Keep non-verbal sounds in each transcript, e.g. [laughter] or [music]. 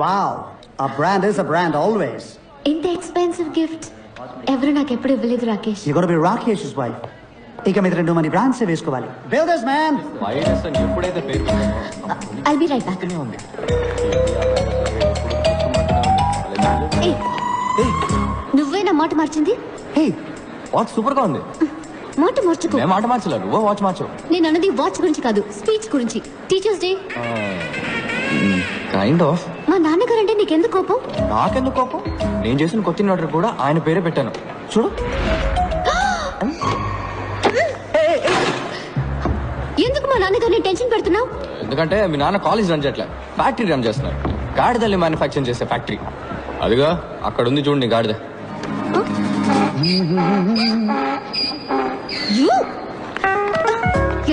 Wow, a brand is a brand always. ఇంత expensive gift ఎవరు నాకు ఎప్పుడు ఇవ్వలేదు Rakesh. You gotta be Rakesh's wife. ఇక మీద రెండు మంది బ్రాండ్స్ వేసుకోవాలి. బిల్డర్స్ మ్యాన్ వైరస్ అని ఎప్పుడైతే పేరు ఐల్ బి రైట్ బ్యాక్ ఉంది. నువ్వే నా మాట మార్చింది? హే వాచ్ సూపర్గా ఉంది. మాట మార్చుకో. మేము మాట మార్చలేదు. నువ్వు వాచ్ మార్చు. నేను అన్నది వాచ్ గురించి కాదు స్పీచ్ గురించి. టీచర్స్ డే కైండ్ ఆఫ్ మా నాన్నగారు అంటే నీకెందుకు కోపం? నాకెందుకు కోపం? నేను చేసిన కొత్త ఆర్డర్ కూడా ఆయన పేరే పెట్టాను. చూడు. ఎందుకు మా నాన్నగారిని టెన్షన్ పెడుతున్నావు? ఎందుకంటే మీ నాన్న కాలేజ్ రన్ చేయట్లే. ఫ్యాక్టరీ రన్ చేస్తున్నారు గాడిదల్ని మ్యానుఫ్యాక్చర్ చేసే ఫ్యాక్టరీ. అదిగా అక్కడ ఉంది చూడండి గాడిద.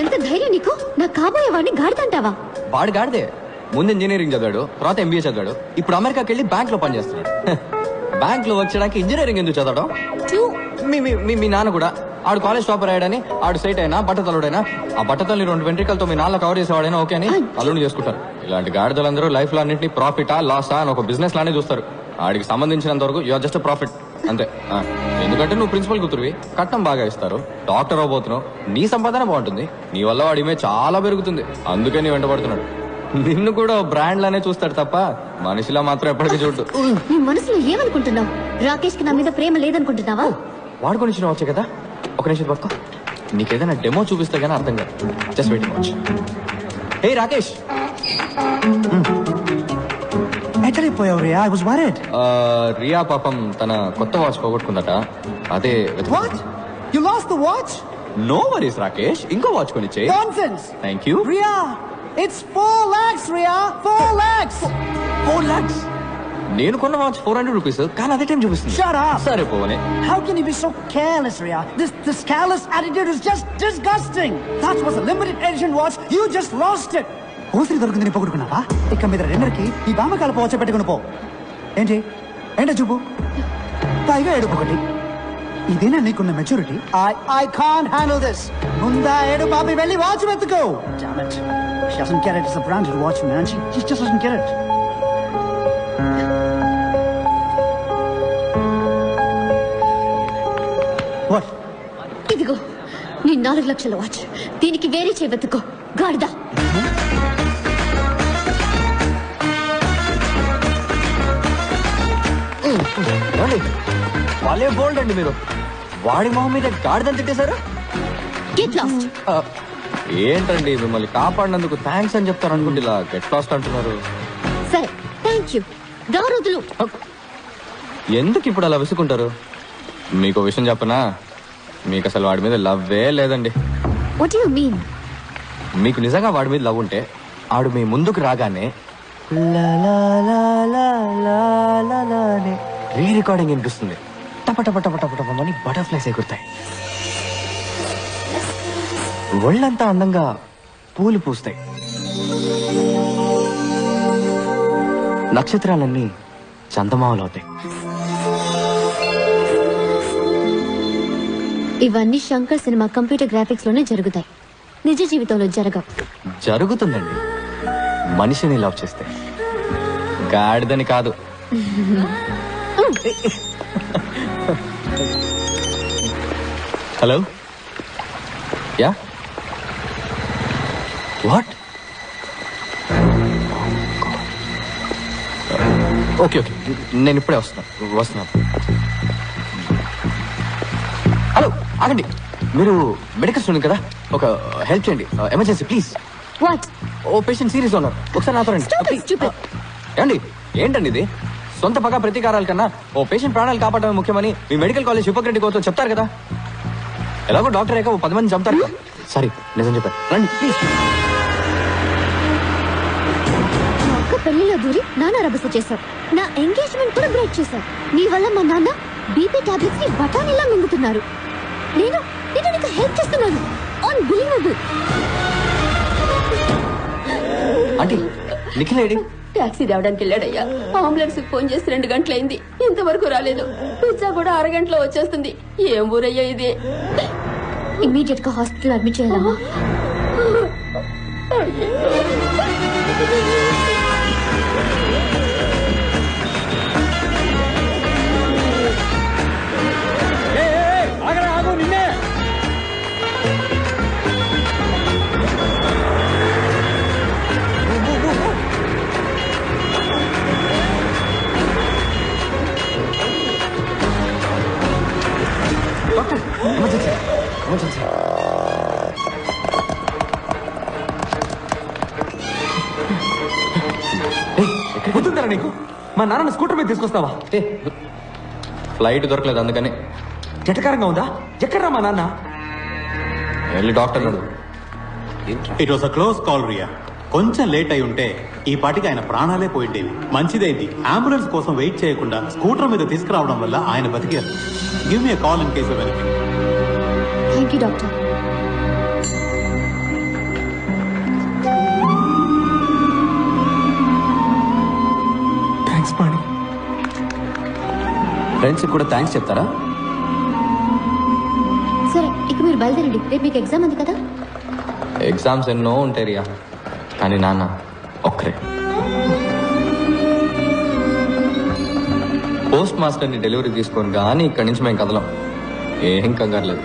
ఎంత ధైర్యం నీకు? నా కాబోయే వాడిని గాడిదంటావా? వాడు గాడిదే. ముందు ఇంజనీరింగ్ చదివాడు తర్వాత ఎంబీఏ చదివాడు. ఇప్పుడు అమెరికాకి వెళ్ళి బ్యాంక్లో పనిచేస్తున్నాడు. [laughs] బ్యాంక్లో వచ్చడానికి ఇంజనీరింగ్ ఎందుకు చదవడం? మీ మీ- మీ నాన్న కూడా. ఆడు కాలేజ్ టాపర్ అయ్యాడని ఆడు సైట్ అయినా బట్టతలుడైనా ఆ బట్టతల్ని రెండు వెంట్రికలతో మీ నాన్న కవర్ చేసేవాడైనా ఓకే అని అల్లుని చేసుకుంటారు. ఇలాంటి గాడిదలందరూ లైఫ్లో అన్నింటినీ ప్రాఫిటా లాసా అని ఒక బిజినెస్ లానే చూస్తారు. ఆడికి సంబంధించినంత వరకు యువర్ జస్ట్ ప్రాఫిట్ అంతే. ఎందుకంటే నువ్వు ప్రిన్సిపల్ కూతురువి కట్నం బాగా ఇస్తారు డాక్టర్ అవబోతున్నావు నీ సంపాదన బాగుంటుంది నీ వల్ల వాడి ఇమేజ్ చాలా పెరుగుతుంది. అందుకే నీ వెంటబడుతున్నాడు నిన్ను కూడా బ్రాండ్ లానే చూస్తాడు తప్ప మనిషిలా మాత్రం ఎప్పటికీ చూడు నీ మనసులో ఏమనుకుంటున్నావు? రాకేష్కి నా మీద ప్రేమ లేదనుకుంటున్నావా? వాడుకొని ఇచ్చిన వచ్చే కదా? ఒక నిమిషం పక్క నీకేదైనా డెమో చూపిస్తే గానీ అర్థం కాదు. Just wait watch hey Rakesh. ఎక్కడైపోయావు Riya? I was worried Riya పాపం తన కొత్త వాచ్ పోగొట్టుకుందట. అదే what you lost the watch no worries Rakesh. ఇంకో watch కొనిచ్చే nonsense thank you Riya it's 4 lakhs Riya 4 lakhs four lakhs నేను కొన్న వాచ్ ఫోర్ హండ్రెడ్ రూపీస్ కానీ అదే టైం చూపిస్తుంది Shut up. సరే పోనీ How can you be so careless, Ria? This this careless attitude is just disgusting. That was a limited edition watch. You just lost it. ఓసిరి దొరికింది నీ పొగుడుకున్నావా ఇక మీద రెండరికి ఈ బామకాల పోచ పెట్టుకుని పో ఏంటి ఏంటో చూపు పైగా ఏడుపు ఒకటి ఇదేనా నీకున్న maturity I I can't handle this ముందా ఏడు బాబి వెళ్ళి వాచ్ వెతుకో Damn it. She doesn't get it. It's a branded watch, man. She, she just doesn't get it. What? ఇదిగో నీ నాలుగు లక్షల వాచ్ దీనికి వేరే చేవెత్తుకో గాడిదా ఏమండి? వాళ్ళే బోల్డ్ అండి మీరు. వాడి మొహం మీద గాడిదని తిట్టేశారు? గెట్ లాస్ట్ ఆ, ఏంటండి మిమ్మల్ని కాపాడినందుకు థ్యాంక్స్ అని చెప్తారు అనుకుంటే ఇలా గెట్ లాస్ట్ అంటున్నారు. సరే థ్యాంక్ యూ దారోదులు ఎందుకు ఇప్పుడు అలా విసుకుంటారు? మీకు ఓ విషయం చెప్పనా? మీకు అసలు వాడి మీద లవ్వే లేదండి. వాట్ యు మీన్ మీకు నిజంగా వాడి మీద లవ్ ఉంటే ఆడు మీ ముందుకు రాగానే రీ రికార్డింగ్ వినిపిస్తుంది. అని బటర్ఫ్లైస్ ఎగురుతాయి. ఒళ్ళంతా అందంగా పూలు పూస్తాయి. నక్షత్రాలన్నీ చందమామలు అవుతాయి ఇవన్నీ శంకర్ సినిమా కంప్యూటర్ గ్రాఫిక్స్లోనే జరుగుతాయి. నిజ జీవితంలో జరగవు. జరుగుతుందండి. మనిషిని లవ్ చేస్తే. గాడిదని కాదు. [laughs] Hello ya what okay okay నేను ఇప్పుడే వస్తున్నాను వస్తున్నాను హలో ఆగండి. మీరు మెడికల్ స్టూడెంట్ కదా? ఒక హెల్ప్ చేయండి. Emergency please what oh patient serious ఉన్నారు ఒకసారి నాతో రండి. Stupid. ఏమండి? ఏంటండి ఇది? సొంత పగ ప్రతీకారాల కన్నా ఓ పేషెంట్ ప్రాణాలు కాపాడమే ముఖ్యమని మీ మెడికల్ కాలేజ్ హిపోక్రటిక్ అవుతో చెప్తారు కదా. ఎలాగో డాక్టర్ అయ్యాక ఓ పది మంది చంపుతారు కదా. సారీ నిజం చెప్పారు రండి ప్లీజ్ పెళ్ళిలో దూరి నాన్న రభస చేశావు. నా ఎంగేజ్మెంట్ కూడా బ్రేక్ చేశావు. నీ వల్ల మా నాన్న బీపీ టాబ్లెట్స్ని బఠానీలా మింగుతున్నారు. నేను నేను నీకు హెల్ప్ చేస్తున్నాను. అన్బిలీవబుల్ ఆంటీ నిఖిల్ ఏడి? టాక్సీ రావడానికి వెళ్ళాడయ్యా. అంబులెన్స్ ఫోన్ చేసి రెండు గంటలైంది. ఇంతవరకు రాలేదు. పిజ్జా కూడా అరగంటలో వచ్చేస్తుంది. ఏం ఊరయ్యా ఇది? ఇమీడియట్గా హాస్పిటల్ అడ్మిట్ చేయాలమ్మా నీకు? మా నాన్న స్కూటర్ మీద తీసుకొస్తావా? ఫ్లైట్ దొరకలేదు అందుకని. జటకరంగా ఉందా? ఎక్కడ్రా మా నాన్న? వెళ్ళి doctor it was a close call Riya. కొంచెం లేట్ అయి ఉంటే ఈ పాటికి ఆయన ప్రాణాలే పోయిండేవి. మంచిదైంది. అంబులెన్స్ కోసం వెయిట్ చేయకుండా స్కూటర్ మీద తీసుకురావడం వల్ల ఆయన బతికారు give me call in case of anything thank you doctor thanks Pani friends కూడా థ్యాంక్స్ చెప్తారా? సరే ఇక మీరు బయలుదేరండి. రేపు మీకు ఎగ్జామ్ ఉంది కదా? ఎగ్జామ్స్ ఎన్నో ఉంటాయి రియా. కానీ నాన్న పోస్ట్ మాస్టర్ని డెలివరీ తీసుకొని కానీ ఇక్కడి నుంచి మేము కదలం. ఏం కంగారు లేదు.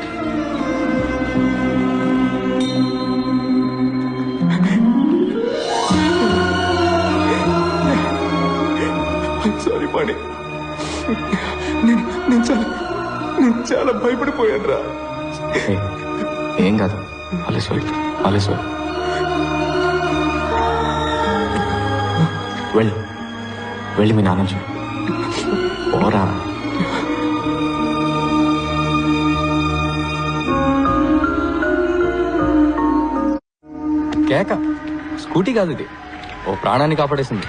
సారీ పాణి నేను నేను చాలా నేను చాలా భయపడిపోయాను రా ఏ, కాదు. అలేశ్వరి అలేశ్వరి వెళ్ళి. వెళ్ళి మీ నాన్న చూడు. ఓరా కేక స్కూటీ కాదు ఇది. ఓ ప్రాణాన్ని కాపాడేసింది.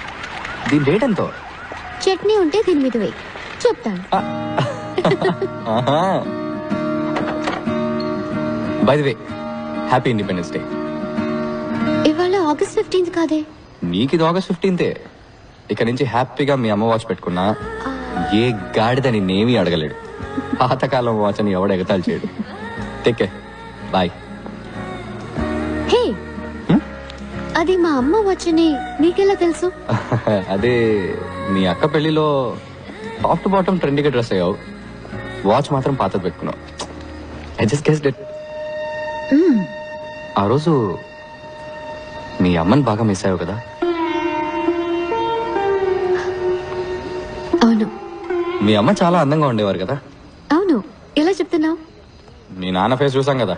దీని రేట్ ఎంతో? చట్నీ ఉంటే దీని మీద వేయి చెప్తాను. By the way happy independence day ఇవాళ ఆగస్ట్ ఫిఫ్టీన్త్ కాదే? నీకు ఇది ఆగస్ట్ ఫిఫ్టీన్తే ఇక నుంచి హ్యాపీగా మీ అమ్మ వాచ్ పెట్టుకున్నా. ఏ గాడిద నిన్నేమీ అడగలేడు. పాతకాలం వాచ్ అని ఎవడు ఎగతాలు చేయడు. Take boy hey! అది మా అమ్మ వచ్చని నీకెలా తెలుసు? [laughs] అదే మీ అక్క పెళ్ళిలో టాప్ టు బాటమ్ ట్రెండీగా డ్రెస్ అయ్యావు. వాచ్ మాత్రం పాతది పెట్టుకున్నావు. ఐ జస్ట్ గెస్ డెట్ ఆ రోజు మీ అమ్మని బాగా మిస్ అయ్యావు కదా? అవును. మీ అమ్మ చాలా అందంగా ఉండేవారు కదా. అవును ఎలా చెప్తున్నావు? మీ నాన్న ఫేస్ చూసాం కదా.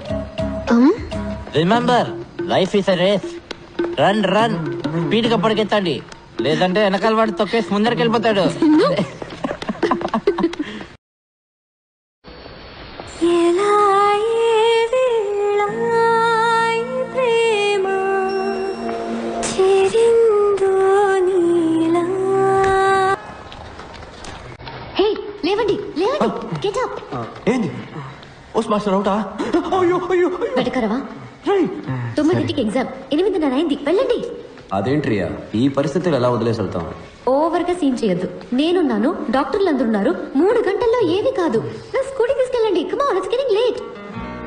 Remember life is a race run run స్పీడ్గా పరిగెత్తండి లేదంటే వెనకాల వాడు తొక్కేసి ముందరికి వెళ్ళిపోతాడు హే [laughs] ఏంది? పోస్ట్ మాస్టర్ అవుటా అయ్యో అయ్యో వెటకరవా తొమ్మిదింటికి ఎగ్జామ్. ఎనిమిదిన్నర అయింది. వెళ్ళండి. అదేంట్రియా? ఈ పరిస్థితులు ఎలా వదిలేసి వెళ్తాం ఓవర్గా సీన్ చేయొద్దు. నేనున్నాను డాక్టర్లు అందరూ ఉన్నారు మూడు గంటల్లో ఏమీ కాదు. నా స్కూటీ తీసుకెళ్ళండి. కమా ఇట్స్ గెటింగ్ లేట్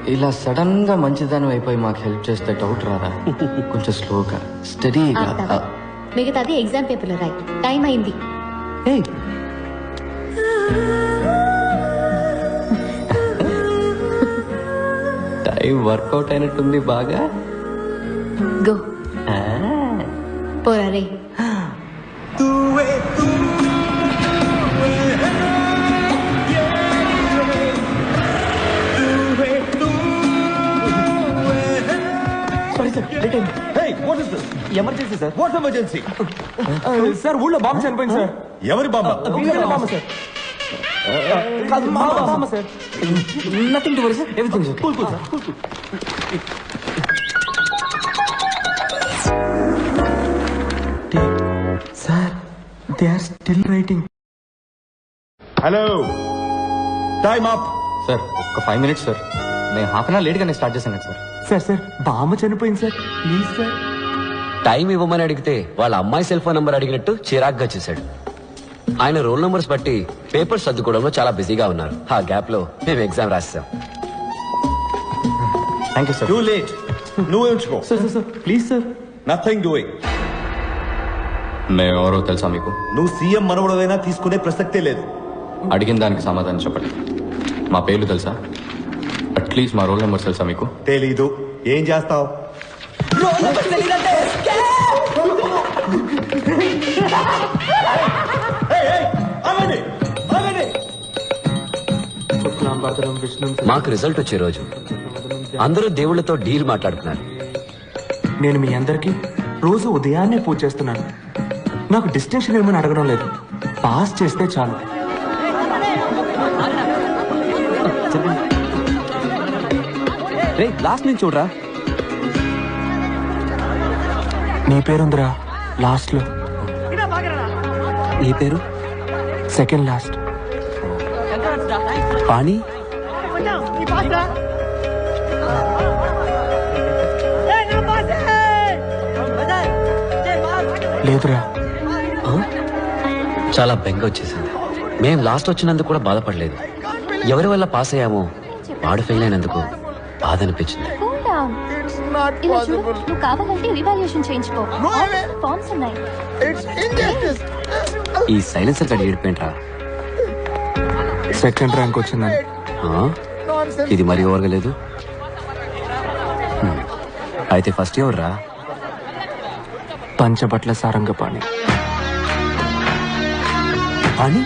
ఇలా సడన్గా మంచిదానం అయిపోయి మాకు హెల్ప్ చేస్తే డౌట్ రాదా? [laughs] కొంచెం స్లోగా స్టడీగా. మిగతాది ఎగ్జామ్ పేపర్లో రాయి. టైం అయింది. టైం వర్కౌట్ అయినట్టుంది బాగా? గో. పోరా రే. Emergency sir what emergency sir ఊళ్ళో బాంబు చనిపోయింది సార్ ఎవరి బామ్మ వీళ్ళ బాంబు సార్ కాదు మా bomb sir. Nothing to worry sir everything okay cool cool sir cool. Cool sir they are still writing. Hello. Time up. Sir ఒక five minutes sir. నేను half an hour late గానే start చేశాను sir. Sir sir బామ్మ చనిపోయింది sir. Please sir. Time ఇవ్వమని అడిగితే వాళ్ళ అమ్మాయి సెల్ ఫోన్ నంబర్ అడిగినట్టు చిరాగ్గా చేశాడు. ఆయన రోల్ నంబర్స్ బట్టి పేపర్స్ సర్దుకోవడంలో చాలా బిజీగా ఉన్నారు. ఆ గ్యాప్లో మేము ఎగ్జామ్ రాస్తాం thank you sir too late నువ్వే ఉంచుకో. Sir sir sir please sir nothing doing మేము ఎవరో తెలుసా మీకు? నువ్వు సీఎం మనవడదైనా తీసుకునే ప్రసక్తే లేదు. అడిగిన దానికి సమాధానం చెప్పండి. మా పేర్లు తెలుసా? అట్లీస్ట్ మా రోల్ నెంబర్స్ తెలుసా మీకు? తెలీదు. ఏం చేస్తావు? శుక్లాంబరధరం విష్ణు మాకు రిజల్ట్ వచ్చే రోజు. అందరూ దేవుళ్ళతో డీల్ మాట్లాడుతున్నారు. నేను మీ అందరికి రోజు ఉదయాన్నే పూజ చేస్తున్నాను. నాకు డిస్టింక్షన్ ఏమని అడగడం లేదు. పాస్ చేస్తే చాలు. రే లాస్ట్ నుంచి చూడరా? నీ పేరుందిరా లాస్ట్లో. నీ పేరు? Second last Pani? లేదురా. చాలా బెంగ వచ్చేసింది. మేం లాస్ట్ వచ్చినందుకు కూడా బాధపడలేదు. ఎవరి వల్ల పాస్ అయ్యామో వాడు ఫెయిల్ అయినందుకు బాధ అనిపించింది Cool down. ఇలా చూడు, నువ్వు కావాలంటే రివాల్యూషన్ చేయించుకో. ఫార్మ్స్ ఉన్నాయి. ఈ సైలెన్సర్ గడి ఏడిపోయింట్రా సెకండ్ ర్యాంక్ వచ్చిందని? ఇది మరీ ఓవర్గా లేదు. అయితే ఫస్ట్ ఎవరు రా పంచబట్ల సారంగపాణి పాణి.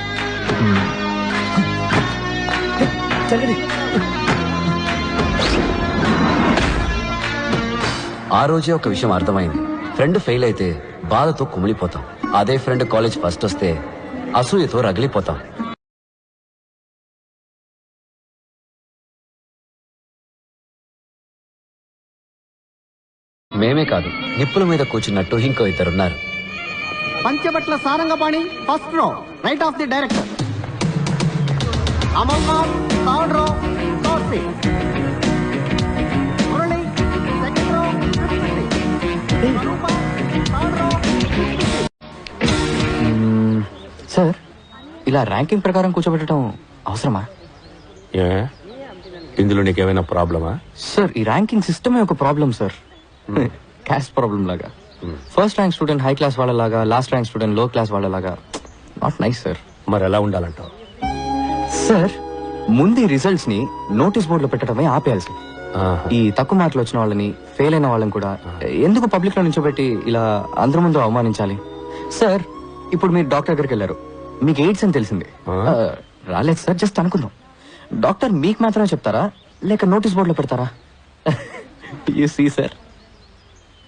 ఆ రోజే ఒక విషయం అర్థమైంది. ఫ్రెండ్ ఫెయిల్ అయితే బాధతో కుమిలిపోతాం. అదే ఫ్రెండ్ కాలేజ్ ఫస్ట్ వస్తే అసూయతో రగిలిపోతాం. మేమే కాదు నిప్పుల మీద కూర్చున్నట్టు ఇంకో ఇద్దరున్నారు. Panchabatla Sarangapani first row right of the director Amal Nath third row third seat Murali second row sir ఇలా ర్యాంకింగ్ ప్రకారం కూర్చోబెట్టడం అవసరమా? ఇందులో నీకేమైనా ప్రాబ్లమా? సార్ ఈ ర్యాంకింగ్ సిస్టమే ఒక ప్రాబ్లం సార్. క్యాస్ట్ ప్రాబ్లం లాగా first rank student high class వాళ్ళలాగా లాస్ట్ ర్యాంక్ స్టూడెంట్లో క్లాస్ వాళ్ళలాగా నాట్ నైస్ సార్ మరి ఎలా ఉండాలంటావు? సార్ ముందు రిజల్ట్స్ని నోటీస్ బోర్డులో పెట్టడమే ఆపేయాలి సార్ ఈ తక్కువ మార్కులు వచ్చిన వాళ్ళని ఫెయిల్ అయిన వాళ్ళని కూడా ఎందుకు పబ్లిక్లో నించోబెట్టి ఇలా అందరి ముందు అవమానించాలి? సార్ ఇప్పుడు మీరు డాక్టర్ దగ్గరికి వెళ్ళారు. మీకు ఎయిడ్స్ అని తెలిసింది. రాలేదు సార్ జస్ట్ అనుకుందాం. డాక్టర్ మీకు మాత్రమే చెప్తారా? లేక నోటీస్ బోర్డులో పెడతారా? You see sir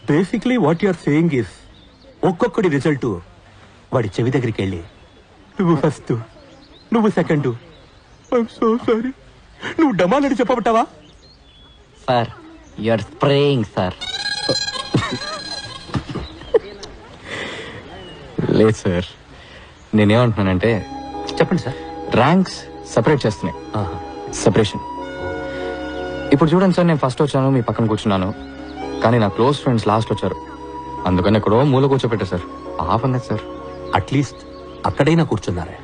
basically what you're saying is ఒక్కొక్కడి result వాడి చెవి దగ్గరికి వెళ్ళి నువ్వు ఫస్ట్ నువ్వు సెకండ్ సో సారీ నువ్వు డమాలని చెప్పబట్టావా? సార్ యూఆర్ స్ప్రేయింగ్ సార్ లేదు సార్ నేనేమంటున్నానంటే చెప్పండి సార్ ర్యాంక్స్ సెపరేట్ చేస్తున్నాయి. సెపరేషన్ ఇప్పుడు చూడండి సార్ నేను ఫస్ట్ వచ్చాను మీ పక్కన కూర్చున్నాను. కానీ నా క్లోజ్ ఫ్రెండ్స్ లాస్ట్ వచ్చారు. అందుకని ఎక్కడో మూల కూర్చోపెట్టా సార్. హాఫ్ అన్నది సార్. అట్లీస్ట్ అక్కడైనా కూర్చున్నారే.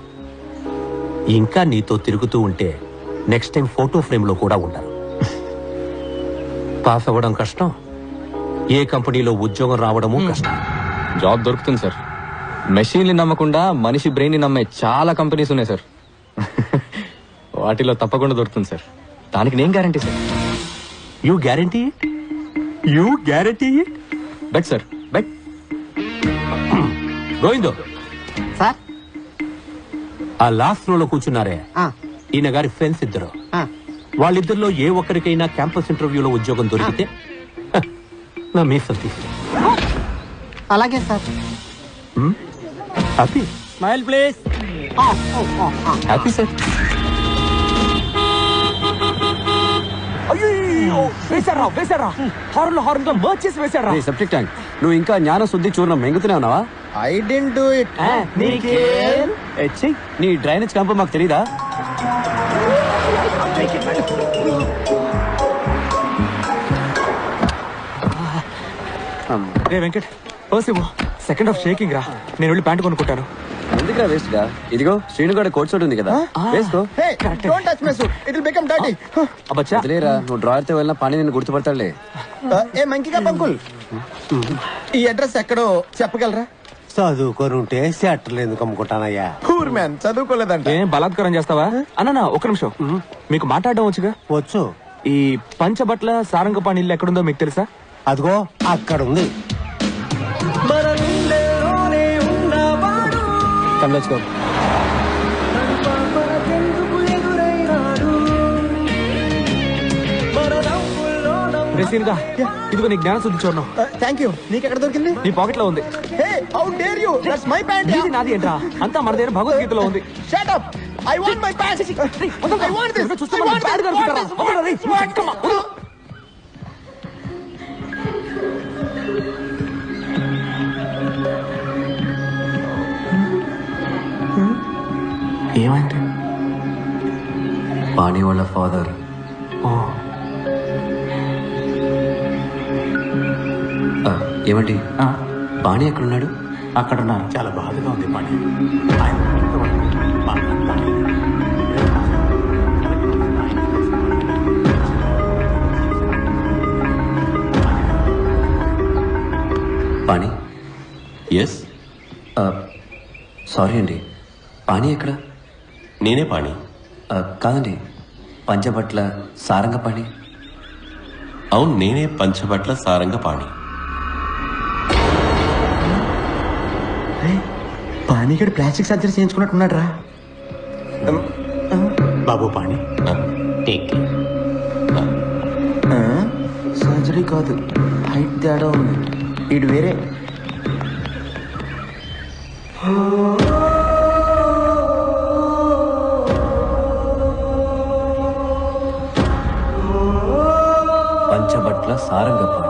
ఇంకా నీతో తిరుగుతూ ఉంటే నెక్స్ట్ టైం ఫోటో ఫ్రేమ్లో కూడా ఉండరు. పాస్ అవ్వడం కష్టం. ఏ కంపెనీలో ఉద్యోగం రావడము కష్టం. జాబ్ దొరుకుతుంది సార్. మెషిన్ని నమ్మకుండా మనిషి బ్రెయిన్ని నమ్మే చాలా కంపెనీస్ ఉన్నాయి సార్. వాటిలో తప్పకుండా దొరుకుతుంది సార్. దానికి నేను guarantee sir. You guarantee you guarantee bet sir bet గోవిందో సార్ ఆ లాస్ట్ రోలో కూర్చున్నారే. ఈయన గారి ఫ్రెండ్స్ ఇద్దరు. వాళ్ళిద్దరిలో ఏ ఒక్కరికైనా క్యాంపస్ ఇంటర్వ్యూలో ఉద్యోగం దొరికితే నా మీసం తీసుకో అలాగే sir happy smile please happy sir అయ్యో వేశారా వేశారా? హార్న్ హార్న్గా మర్చ్ చేసి వేశారా? సెప్టిక్ ట్యాంక్ నువ్వు ఇంకా జ్ఞాన శుద్ధి చూర్ణం మెంగుతూనే ఉన్నావా? ఐ డెంట్ డూ ఇట్ ఎచ్చి నీ డ్రైనేజ్ కంప మాకు తెలీదా? రే వెంకట్ పర్సివో సెకండ్ ఆఫ్ షేకింగ్ రా. నేను వెళ్ళి ప్యాంట్ కొనుక్కుంటాను. ఎందుకురా వేస్ట్గా? ఇదిగో శ్రీనుగాడ కోట్ సూట్ ఉంది కదా. వేసుకో hey don't touch my suit it will become dirty అబ్బచ్చా వదిలేరా నువ్వు డ్రాయర్తో వెళ్ళినా పని నిన్ను గుర్తుపడతాడులే ఏ మంకిగా పంకుల్ ఈ అడ్రస్ ఎక్కడో చెప్పగలరా? చదువుకొని సెట్లు ఎందుకు అమ్ముకుంటానయ్యా? Poor man చదువుకోలేదంట. ఏం బలాత్కారం చేస్తావా? అన్న ఒక నిమిషం. మీకు మాట్లాడడం వచ్చుగా? వచ్చు. ఈ పంచబట్ల సారంగపాణి ఇల్లు ఎక్కడుందో మీకు తెలుసా? అదిగో అక్కడ ఉంది Come, let's go. రేసీన్గా ఇదిగో నీ జ్ఞాన శుద్ధి చూడడం థ్యాంక్ యూ నీకు ఎక్కడ దొరికింది? నీ పాకెట్లో ఉంది. Hey how dare you that's my pant నీది నాది ఏంట్రా? అంతా మన దగ్గర భగవద్గీతలో ఉంది. Shut up I want my pant I want this చూస్తే మనం bad ఏమైంది? పాణి వాళ్ళ ఫాదర్. ఏమండి? పాణి ఎక్కడున్నాడు? అక్కడ ఉన్నారు చాలా బాధగా ఉంది పాణి. ఆయన. పాణి? ఎస్ సారీ అండి. పాణి ఎక్కడ? నేనే పాణి. ఆ, కాదండి పంచబట్ల సారంగ పాణి అవును నేనే పంచబట్ల సారంగ పాణి పానీగడ్ ప్లాస్టిక్ సర్జరీ చేయించుకున్నట్టున్నాడు రా బాబు పాణి. టేక్ సర్జరీ కాదు హైట్ తేడా ఉంది. ఇటు వేరే. పంచబట్ల